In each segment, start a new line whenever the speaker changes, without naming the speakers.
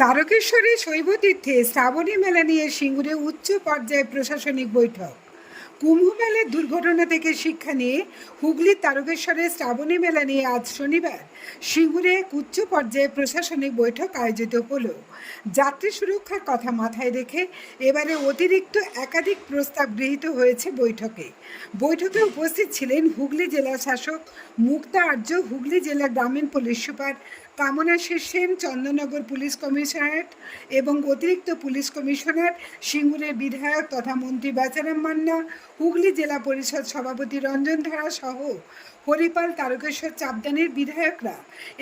তারকেশ্বরী শৈবতীর্থে শ্রাবণী মেলা নিয়ে সিঙ্গুরে উচ্চ পর্যায়ে প্রশাসনিক বৈঠক। কুম্ভ মেলার দুর্ঘটনা থেকে শিক্ষা নিয়ে হুগলির তারকেশ্বরের শ্রাবণী মেলা নিয়ে আজ শনিবার সিঙ্গুরে উচ্চ পর্যায়ে প্রশাসনিক বৈঠক আয়োজিত হলো। যাত্রী সুরক্ষার কথা মাথায় রেখে এবারে অতিরিক্ত একাধিক প্রস্তাব গৃহীত হয়েছে বৈঠকে। বৈঠকে উপস্থিত ছিলেন হুগলি জেলা শাসক মুক্তা আর্য হুগলি জেলা গ্রামীণ পুলিশ সুপার কামনা শেষেন চন্দননগর পুলিশ কমিশনারেট এবং অতিরিক্ত পুলিশ কমিশনার, সিঙ্গুরের বিধায়ক তথা মন্ত্রী বেচারাম মান্না, হুগলি জেলা পরিষদ সভাপতি রঞ্জন ধারা সহ হরিপাল তারকেশ্বর চাপদানের বিধায়করা।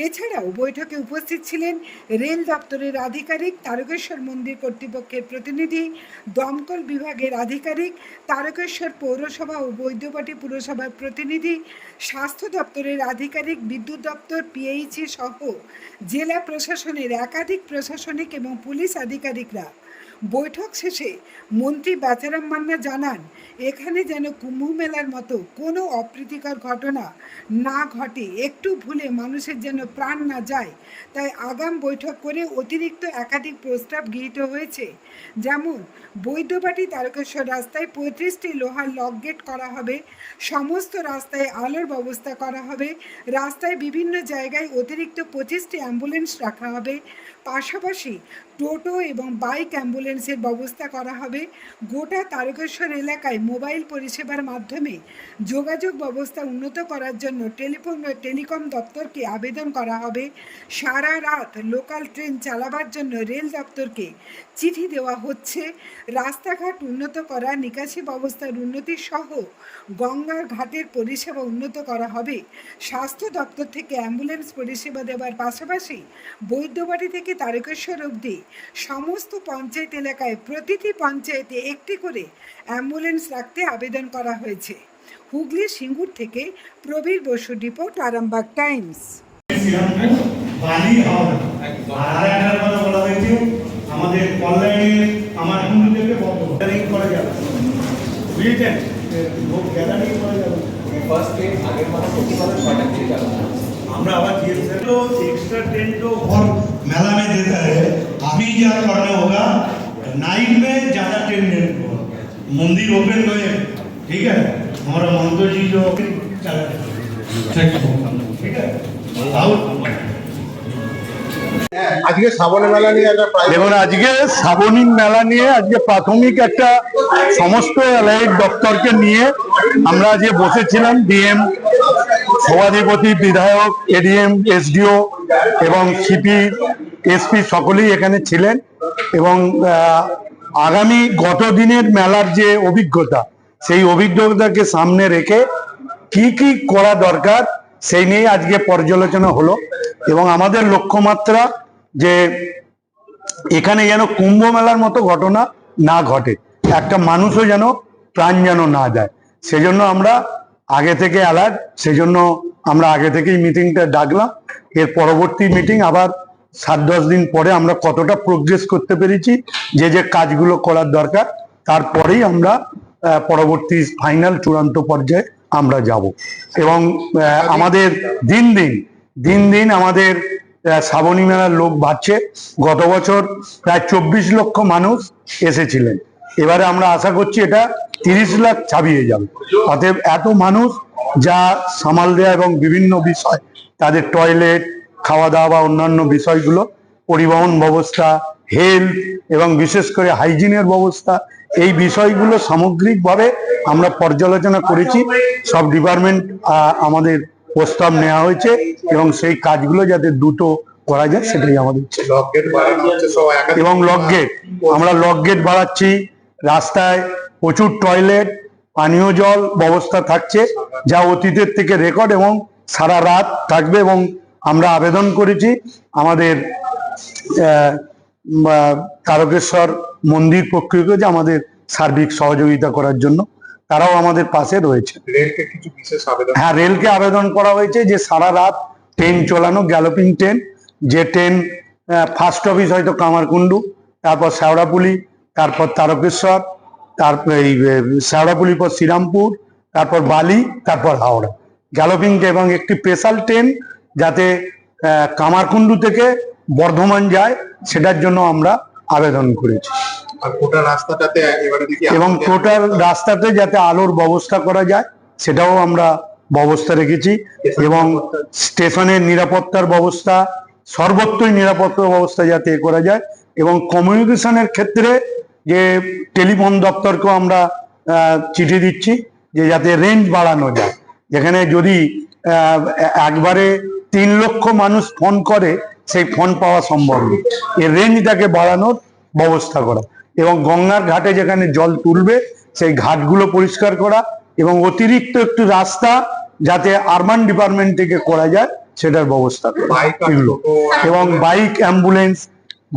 এছাড়াও বৈঠকে উপস্থিত ছিলেন রেল দপ্তরের আধিকারিক তারকেশ্বর মন্দির কর্তৃপক্ষের প্রতিনিধি, দমকল বিভাগের আধিকারিক তারকেশ্বর পৌরসভা ও বৈদ্যবাটি পুরসভার প্রতিনিধি, স্বাস্থ্য দপ্তরের আধিকারিক, বিদ্যুৎ দপ্তর পিএইচি সহ জেলা প্রশাসনের একাধিক প্রশাসনিক এবং পুলিশ আধিকারিকরা। বৈঠক শেষে মন্ত্রী বেচারাম মান্না জানান, এখানে যেন কুম্ভ মেলার মতো কোনো অপ্রীতিকর ঘটনা না ঘটে, একটু ভুলে মানুষের যেন প্রাণ না যায়। তাই আগাম বৈঠক করে অতিরিক্ত একাধিক প্রস্তাব গৃহীত হয়েছে। যেমন, বৈদ্যবাটি তারকেশ্বর রাস্তায় পঁয়ত্রিশটি লোহার লক গেট করা হবে, সমস্ত রাস্তায় আলোর ব্যবস্থা করা হবে, রাস্তায় বিভিন্ন জায়গায় অতিরিক্ত পঁচিশটি অ্যাম্বুলেন্স রাখা হবে, পাশাপাশি টোটো এবং বাইক অ্যাম্বুলেন্সের ব্যবস্থা করা হবে। গোটা তারকেশ্বর এলাকায় মোবাইল পরিষেবার মাধ্যমে যোগাযোগ ব্যবস্থা উন্নত করার জন্য টেলিফোন টেলিকম দপ্তরকে আবেদন করা হবে। সারা রাত লোকাল ট্রেন চালাবার জন্য রেল দপ্তরকে চিঠি দেওয়া হচ্ছে। রাস্তাঘাট উন্নত করা, নিকাশি ব্যবস্থার উন্নতি সহ গঙ্গার ঘাটের পরিষেবা উন্নত করা হবে। স্বাস্থ্য দপ্তর থেকে অ্যাম্বুলেন্স পরিষেবা দেওয়ার পাশাপাশি বৈদ্যবাড়ি থেকে তারকেশ্বর অবধি সমস্ত পঞ্চায়েত এলাকায় প্রতিটি পঞ্চায়েতে একটি করে অ্যাম্বুলেন্স রাখতে আবেদন করা হয়েছে হুগলি সিঙ্গুর থেকে প্রবীর বসু রিপোর্ট আরামবাগ টাইমস
বালি হাওড়া আর একটার কথা বলা হয়েছে আমাদের অনলাইনে আমার হিন্দুদেরকে বন্ধ গ্যাদারিং করা যাবে বুঝেছেন লোক গ্যাদারিং করা যাবে
फर्स्ट डे आगे माना प्रतिपादन छटा থেকে চালু
আমরা आवाज ये तो एक्स्ट्रा टेन तो और मेला में देता है अभी क्या करना होगा नाइट में ज्यादा टेन देने को मंदिर ओपन रहे ठीक है हमारा मंत्र जी जो ठीक है और
আজকে শ্রাবণী মেলা নিয়ে একটা প্রাইজ
দেখুন আজকে শ্রাবণী মেলা নিয়ে আজকে প্রাথমিক একটা সমস্ত এলাইট দপ্তরকে নিয়ে আমরা যে বসেছিলাম ডিএম সভাধিপতি বিধায়ক এডিএম এসডিও এবং সিপি এসপি সকলেই এখানে ছিলেন এবং আগামী গত দিনের মেলার যে অভিজ্ঞতা, সেই অভিজ্ঞতাকে সামনে রেখে কি কি করা দরকার, সেই নিয়ে আজকে পর্যালোচনা হলো। এবং আমাদের লক্ষ্যমাত্রা যে এখানে যেন কুম্ভ মেলার মতো ঘটনা না ঘটে, একটা মানুষও যেন প্রাণ যেন না যায়। সেজন্য আমরা আগে থেকে অ্যালার্ট সেজন্য আমরা আগে থেকেই মিটিংটা ডাকলাম। এর পরবর্তী মিটিং আবার সাত দশ দিন পরে আমরা কতটা প্রোগ্রেস করতে পেরেছি, যে যে কাজগুলো করার দরকার, তারপরেই আমরা পরবর্তী ফাইনাল চূড়ান্ত পর্যায়ে আমরা যাব। এবং আমাদের দিন দিন দিন দিন আমাদের শ্রাবণী মেলার লোক বাড়ছে। গত বছর প্রায় চব্বিশ লক্ষ মানুষ এসেছিলেন। এবারে আমরা আশা করছি এটা তিরিশ লাখ ছাপিয়ে যাবে। অতএব এত মানুষ যা সামাল দেয়া এবং বিভিন্ন বিষয়, তাদের টয়লেট খাওয়া দাওয়া বা অন্যান্য বিষয়গুলো পরিবহন ব্যবস্থা হেলথ এবং বিশেষ করে হাইজিনের ব্যবস্থা এই বিষয়গুলো সামগ্রিকভাবে আমরা পর্যালোচনা করেছি। সব ডিপার্টমেন্ট আমাদের প্রস্তাব নেওয়া হয়েছে এবং সেই কাজগুলো যাতে দ্রুত করা যায় সেটাই আমাদের এবং লক গেট আমরা লক গেট বাড়াচ্ছি। রাস্তায় প্রচুর টয়লেট পানীয় জল ব্যবস্থা থাকছে যা অতীতের থেকে রেকর্ড এবং সারা রাত থাকবে এবং আমরা আবেদন করেছি আমাদের তারকেশ্বর মন্দির পক্ষকে যে আমাদের সার্বিক সহযোগিতা করার জন্য তারাও আমাদের পাশে রয়েছে।
রেলকে কিছু বিশেষ আবেদন?
হ্যাঁ রেলকে আবেদন করা হয়েছে যে সারা রাত ট্রেন চলানো গ্যালোপিং ট্রেন যে ট্রেন ফার্স্ট অফিস হয়তো কামারকুণ্ডু তারপর শেওড়াপুলি তারপর তারকেশ্বর তারপর এই আহ, শেওড়াপুলির পর শ্রীরামপুর তারপর বালি তারপর হাওড়া। গ্যালোপিং এবং একটি স্পেশাল ট্রেন যাতে কামারকুণ্ডু থেকে বর্ধমান যায় সেটার জন্য আমরা আবেদন করেছি। এবং টোটাল রাস্তাতে যাতে আলোর ব্যবস্থা করা যায় সেটাও আমরা ব্যবস্থা রেখেছি। এবং স্টেশনের নিরাপত্তার ব্যবস্থা সর্বত্রই নিরাপত্তা ব্যবস্থা যাতে এ করা যায়। এবং কমিউনিকেশনের ক্ষেত্রে যে টেলিফোন দপ্তরকেও আমরা চিঠি দিচ্ছি যে যাতে রেঞ্জ বাড়ানো যায়। যেখানে যদি একবারে তিন লক্ষ মানুষ ফোন করে সেই ফোন পাওয়া সম্ভব নয়। এই রেঞ্জটাকে বাড়ানোর ব্যবস্থা করা। এবং গঙ্গার ঘাটে যেখানে জল তুলবে সেই ঘাটগুলো পরিষ্কার করা এবং অতিরিক্ত একটু রাস্তা যাতে আরবান ডিপার্টমেন্ট থেকে করা যায় সেটার ব্যবস্থা এগুলো। এবং বাইক অ্যাম্বুলেন্স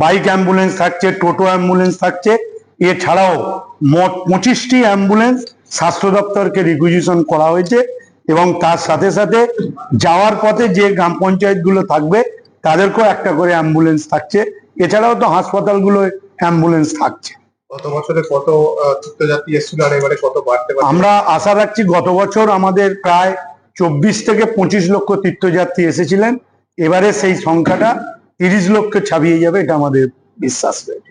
বাইক অ্যাম্বুলেন্স থাকছে টোটো অ্যাম্বুলেন্স থাকছে। এছাড়াও মোট পঁচিশটি অ্যাম্বুলেন্স স্বাস্থ্য দপ্তরকে রিকুইজিশন করা হয়েছে। এবং তার সাথে সাথে যাওয়ার পথে যে গ্রাম পঞ্চায়েতগুলো থাকবে তাদেরকেও একটা করে অ্যাম্বুলেন্স থাকছে। এছাড়াও তো হাসপাতালগুলো অ্যাম্বুলেন্স থাকছে।
গত বছরে কত তীর্থযাত্রী এসেছিল আর এবারে কত বাড়তে পারে
আমরা আশা রাখছি গত বছর আমাদের প্রায় চব্বিশ থেকে পঁচিশ লক্ষ তীর্থযাত্রী এসেছিলেন। এবারে সেই সংখ্যাটা তিরিশ লক্ষ ছাপিয়ে যাবে এটা আমাদের বিশ্বাস রয়েছে।